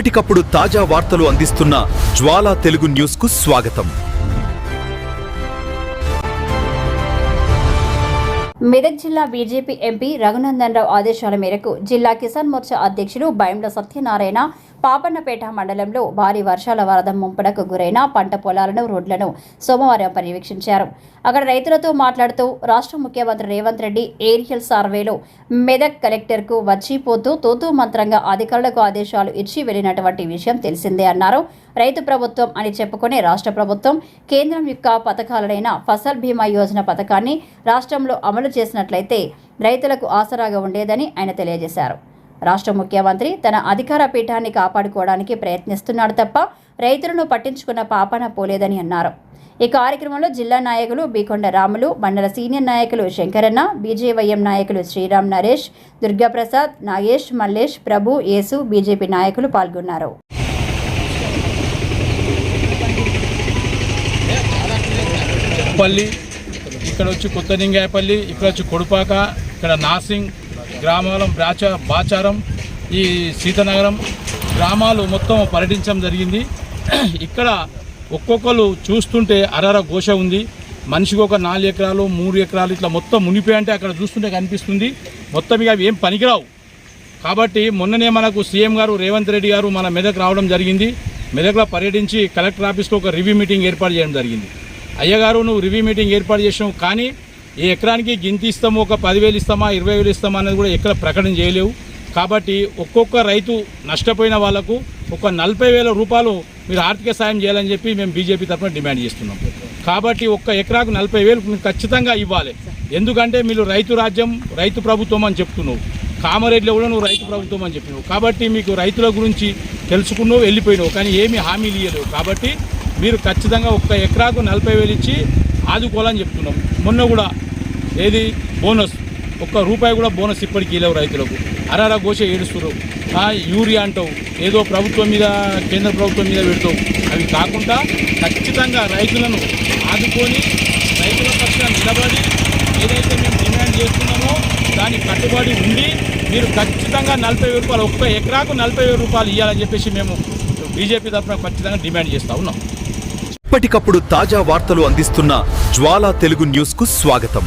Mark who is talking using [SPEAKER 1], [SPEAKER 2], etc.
[SPEAKER 1] ఎప్పటికప్పుడు తాజా వార్తలు అందిస్తున్న జ్వాలా తెలుగు న్యూస్కు స్వాగతం.
[SPEAKER 2] మెదక్ జిల్లా బీజేపీ ఎంపీ రఘునందన్ రావు ఆదేశాల మేరకు జిల్లా కిసాన్ మోర్చా అధ్యక్షులు బైండ్ల సత్యనారాయణ పాపన్నపేట మండలంలో భారీ వర్షాల వరద ముంపునకు గురైన పంట పొలాలను రోడ్లను సోమవారం పర్యవేక్షించారు. అక్కడ రైతులతో మాట్లాడుతూ రాష్ట్ర ముఖ్యమంత్రి రేవంత్ రెడ్డి ఏరియల్ సర్వేలో మెదక్ కలెక్టర్కు వచ్చిపోతూ తోతూ మంత్రంగా అధికారులకు ఆదేశాలు ఇచ్చి వెళ్ళినటువంటి విషయం తెలిసిందే అన్నారు. రైతు ప్రభుత్వం అని చెప్పుకునే రాష్ట్ర ప్రభుత్వం కేంద్రం యొక్క పథకాలైన ఫసల్ బీమా యోజన పథకాన్ని రాష్ట్రంలో అమలు చేసినట్లయితే రైతులకు ఆసరాగా ఉండేదని ఆయన తెలియజేశారు. రాష్ట్ర ముఖ్యమంత్రి తన అధికార పీఠాన్ని కాపాడుకోవడానికి ప్రయత్నిస్తున్నాడు తప్ప రైతులను పట్టించుకున్న పాపన పోలేదని అన్నారు. ఈ కార్యక్రమంలో జిల్లా నాయకులు బీకొండ రాములు మండల సీనియర్ నాయకులు శంకరన్న బీజేవైఎం నాయకులు శ్రీరామ్ నరేష్ దుర్గాప్రసాద్ నాగేష్ మల్లేష్ ప్రభు యేసు బీజేపీ నాయకులు పాల్గొన్నారు.
[SPEAKER 3] పల్లి ఇక్కడ వచ్చి కొత్త నింగాయపల్లి ఇక్కడ వచ్చి కొడుపాక ఇక్కడ నాసింగ్ గ్రామాలం బ్రాచ బాచారం ఈ సీతనగరం గ్రామాలు మొత్తం పర్యటించడం జరిగింది. ఇక్కడ ఒక్కొక్కరు చూస్తుంటే అరర ఘోష ఉంది. మనిషికి ఒక నాలుగు ఎకరాలు మూడు ఎకరాలు ఇట్లా మొత్తం మునిపోయంటే అక్కడ చూస్తుంటే కనిపిస్తుంది. మొత్తం ఇక అవి ఏం పనికిరావు. కాబట్టి మొన్ననే మనకు సీఎం గారు రేవంత్ రెడ్డి గారు మన మెదక్ రావడం జరిగింది. మెదక్లో పర్యటించి కలెక్టర్ ఆఫీస్లో ఒక రివ్యూ మీటింగ్ ఏర్పాటు చేయడం జరిగింది. అయ్యగారు నువ్వు రివ్యూ మీటింగ్ ఏర్పాటు చేసినావు కానీ ఈ ఎకరానికి గింత ఇస్తాము ఒక పదివేలు ఇస్తామా ఇరవై వేలు ఇస్తామా అనేది కూడా ఎక్కడ ప్రకటన చేయలేవు. కాబట్టి ఒక్కొక్క రైతు నష్టపోయిన వాళ్ళకు ఒక నలభై వేల రూపాయలు మీరు ఆర్థిక సాయం చేయాలని చెప్పి మేము బీజేపీ తరఫున డిమాండ్ చేస్తున్నాం. కాబట్టి ఒక్క ఎకరాకు నలభై వేలు మీరు ఖచ్చితంగా ఇవ్వాలి. ఎందుకంటే మీరు రైతు రాజ్యం రైతు ప్రభుత్వం అని చెప్తున్నావు. కామారెడ్డిలో కూడా నువ్వు రైతు ప్రభుత్వం అని చెప్పినావు. కాబట్టి మీకు రైతుల గురించి తెలుసుకున్నావు వెళ్ళిపోయినావు. కానీ ఏమీ హామీలు ఇవ్వలేవు కాబట్టి మీరు ఖచ్చితంగా ఒక్క ఎకరాకు నలభై వేలు ఇచ్చి ఆదుకోవాలని చెప్తున్నాం. మొన్న కూడా ఏది? బోనస్. ఒక్క రూపాయి కూడా బోనస్ ఇప్పటికీ ఇవ్వలేవు రైతులకు. అరారా ఘోష ఏడుస్తున్నారు యూరియా అంటావు. ఏదో ప్రభుత్వం మీద కేంద్ర ప్రభుత్వం మీద పెడతావు. అవి కాకుండా ఖచ్చితంగా రైతులను ఆదుకొని రైతుల పక్షాన నిలబడి ఏదైతే మేము డిమాండ్ చేస్తున్నామో దానికి కట్టుబడి ఉండి మీరు ఖచ్చితంగా నలభై వేల రూపాయలు ఒక్క ఎకరాకు నలభై వేల రూపాయలు ఇవ్వాలని చెప్పేసి మేము బీజేపీ తరఫున ఖచ్చితంగా డిమాండ్ చేస్తూ ఉన్నాం.
[SPEAKER 1] ఎప్పటికప్పుడు తాజా వార్తలు అందిస్తున్న జ్వాలా తెలుగు న్యూస్కు స్వాగతం.